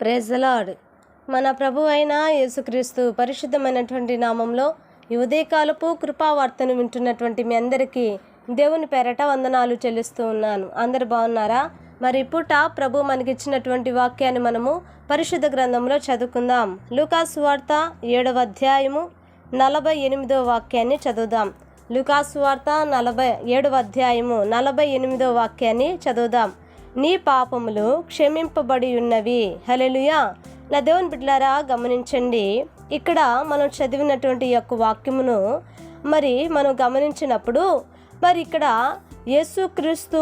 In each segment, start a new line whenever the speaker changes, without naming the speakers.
Praise మన ప్రభు అయిన యేసుక్రీస్తు పరిశుద్ధమైనటువంటి నామంలో ఈ ఉదయకాలపు కృపావార్తను వింటున్నటువంటి మీ అందరికీ దేవుని పేరట వందనాలు చెల్లిస్తూ ఉన్నాను. అందరు బాగున్నారా? మరి పూట ప్రభు మనకిచ్చినటువంటి వాక్యాన్ని మనము పరిశుద్ధ గ్రంథంలో చదువుకుందాం. లూకాసు వార్త ఏడవ అధ్యాయము నలభై ఎనిమిదో వాక్యాన్ని చదువుదాం. లూకాసు వార్త నలభై ఏడవ అధ్యాయము నలభై ఎనిమిదో వాక్యాన్ని చదువుదాం. నీ పాపములు క్షమింపబడి ఉన్నవి హలెలుయా నా దేవుని బిడ్డలారా గమనించండి. ఇక్కడ మనం చదివినటువంటి ఈ యొక్క వాక్యమును మరి మనం గమనించినప్పుడు మరి ఇక్కడ యేసుక్రీస్తు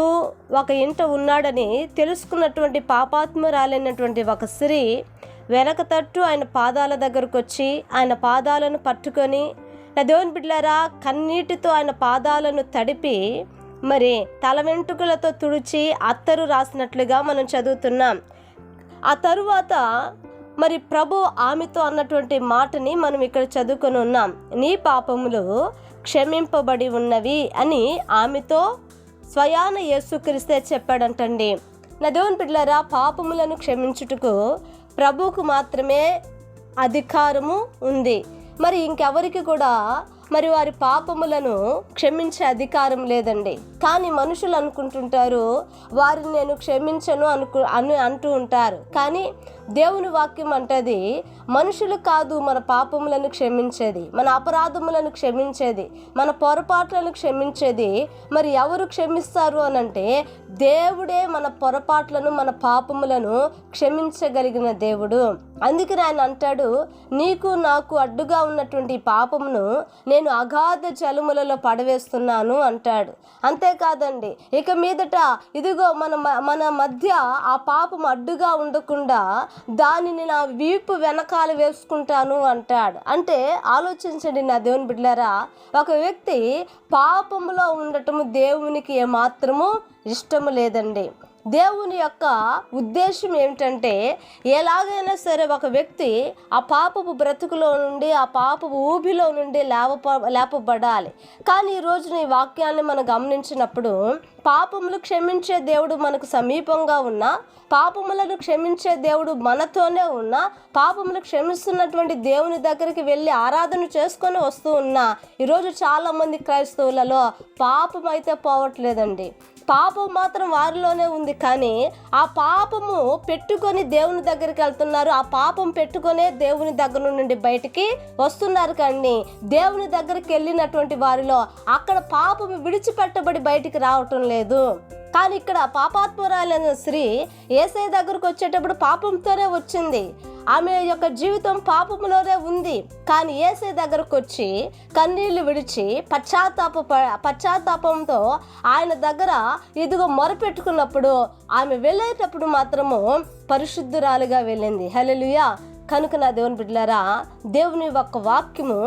ఒక ఇంట ఉన్నాడని తెలుసుకున్నటువంటి పాపాత్మరాలైనటువంటి ఒక స్త్రీ వెనక తట్టు ఆయన పాదాల దగ్గరకు వచ్చి ఆయన పాదాలను పట్టుకొని నా దేవుని బిడ్డలారా కన్నీటితో ఆయన పాదాలను తడిపి మరి తల వెంట్రుకలతో తుడిచి అత్తరు రాసినట్లుగా మనం చదువుతున్నాం. ఆ తరువాత మరి ప్రభు ఆమెతో అన్నటువంటి మాటని మనం ఇక్కడ చదువుకొని ఉన్నాం. నీ పాపములు క్షమింపబడి ఉన్నవి అని ఆమెతో స్వయాన యేసుక్రిస్తే చెప్పాడంటండి. నా దేవుని బిడ్డలారా పాపములను క్షమించుటకు ప్రభువుకు మాత్రమే అధికారము ఉంది. మరి ఇంకెవరికి కూడా మరి వారి పాపములను క్షమించే అధికారం లేదండి. కానీ మనుషులు అనుకుంటుంటారు వారిని నేను క్షమించను అనుకు అని అంటూ ఉంటారు. కానీ దేవుని వాక్యం అంటది మనుషులు కాదు మన పాపములను క్షమించేది మన అపరాధములను క్షమించేది మన పొరపాట్లను క్షమించేది. మరి ఎవరు క్షమిస్తారు అని అంటే దేవుడే మన పొరపాట్లను మన పాపములను క్షమించగలిగిన దేవుడు. అందుకని ఆయన అంటాడు నీకు నాకు అడ్డుగా ఉన్నటువంటి పాపమును నేను అగాధ జలములలో పడవేస్తున్నాను అంటాడు. అంతేకాదండి ఇక మీదట ఇదిగో మన మ- మన మధ్య ఆ పాపం అడ్డుగా ఉండకుండా దానిని నా వీపు వెనకాల వేసుకుంటాను అంటాడు. అంటే ఆలోచించండి నా దేవుని బిడ్డలారా ఒక వ్యక్తి పాపములో ఉండటము దేవునికి ఏమాత్రము ఇష్టము లేదండి. దేవుని యొక్క ఉద్దేశం ఏమిటంటే ఎలాగైనా సరే ఒక వ్యక్తి ఆ పాపపు బ్రతుకులో నుండి ఆ పాపపు ఊబిలో నుండి లేప లేపబడాలి. కానీ ఈ ఈ వాక్యాన్ని మనం గమనించినప్పుడు పాపములు క్షమించే దేవుడు మనకు సమీపంగా ఉన్న పాపములను క్షమించే దేవుడు మనతోనే ఉన్న పాపములు క్షమిస్తున్నటువంటి దేవుని దగ్గరికి వెళ్ళి ఆరాధన చేసుకొని వస్తూ ఉన్నా ఈరోజు చాలామంది క్రైస్తవులలో పాపం అయితే పోవట్లేదండి. పాపం మాత్రం వారిలోనే ఉంది కానీ ఆ పాపము పెట్టుకొని దేవుని దగ్గరికి వెళ్తున్నారు. ఆ పాపం పెట్టుకొనే దేవుని దగ్గర నుండి బయటికి వస్తున్నారు కానీ దేవుని దగ్గరికి వెళ్ళినటువంటి వారిలో అక్కడ పాపము విడిచిపెట్టబడి బయటికి రావటం లేదు. కానీ ఇక్కడ పాపాత్మురాలైన స్త్రీ ఏసై దగ్గరకు వచ్చేటప్పుడు పాపంతోనే వచ్చింది. ఆమె యొక్క జీవితం పాపములోనే ఉంది. కానీ ఏసే దగ్గరకు వచ్చి కన్నీళ్ళు విడిచి పశ్చాత్తాప పశ్చాత్తాపంతో ఆయన దగ్గర ఇదిగో మొరపెట్టుకున్నప్పుడు ఆమె వెళ్ళేటప్పుడు మాత్రము పరిశుద్ధురాలుగా వెళ్ళింది. హల్లెలూయా! కనుక నా దేవుని బిడ్డలారా దేవుని యొక్క వాక్యము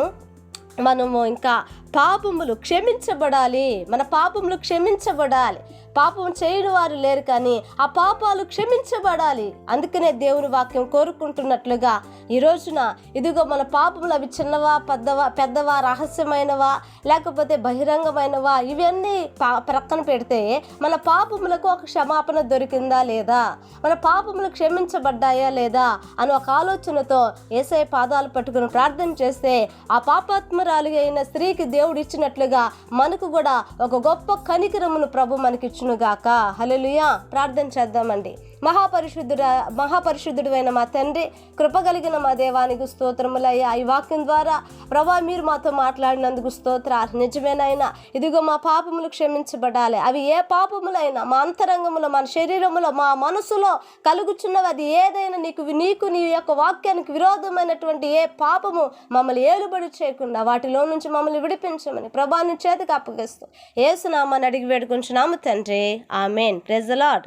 మనము ఇంకా పాపములు క్షమించబడాలి. మన పాపములు క్షమించబడాలి. పాపం చేయని వారు లేరు కానీ ఆ పాపాలు క్షమించబడాలి. అందుకనే దేవుని వాక్యం కోరుకుంటున్నట్లుగా ఈ రోజున ఇదిగో మన పాపములు అవి చిన్నవా పెద్దవా పెద్దవా రహస్యమైనవా లేకపోతే బహిరంగమైనవా ఇవన్నీ పా ప్రక్కన పెడితే మన పాపములకు ఒక క్షమాపణ దొరికిందా లేదా? మన పాపములు క్షమించబడ్డాయా లేదా? అని ఒక ఆలోచనతో ఏసఐ పాదాలు పట్టుకుని ప్రార్థన చేస్తే ఆ పాపాత్మరాలు అయిన స్త్రీకి దేవుడు ఇచ్చినట్లుగా మనకు కూడా ఒక గొప్ప కనికరమును ప్రభు మనకిచ్చునుగాక. హల్లెలూయా. ప్రార్థన చేద్దామండి. మహాపరిశుద్ధుడ మహాపరిశుద్ధుడు అయిన మా తండ్రి కృపగలిగిన మా దేవానికి స్తోత్రములయ్యా ఈ వాక్యం ద్వారా ప్రభా మీరు మాతో మాట్లాడినందుకు స్తోత్ర నిజమేనైనా ఇదిగో మా పాపములు క్షమించబడాలి. అవి ఏ పాపములైనా మా అంతరంగములో మన శరీరములో మా మనసులో కలుగుచున్నవి. అది ఏదైనా నీకు నీకు నీ యొక్క వాక్యానికి విరోధమైనటువంటి ఏ పాపము మమ్మల్ని ఏలుబడి చేయకుండా వాటిలో నుంచి మమ్మల్ని విడిపించమని ప్రభాని చేతికి అప్పగిస్తూ. ఏసునామాన్ని అడిగి వేడుకుంటున్నాము తండ్రి. ఆమెన్. ప్రెజలాడ్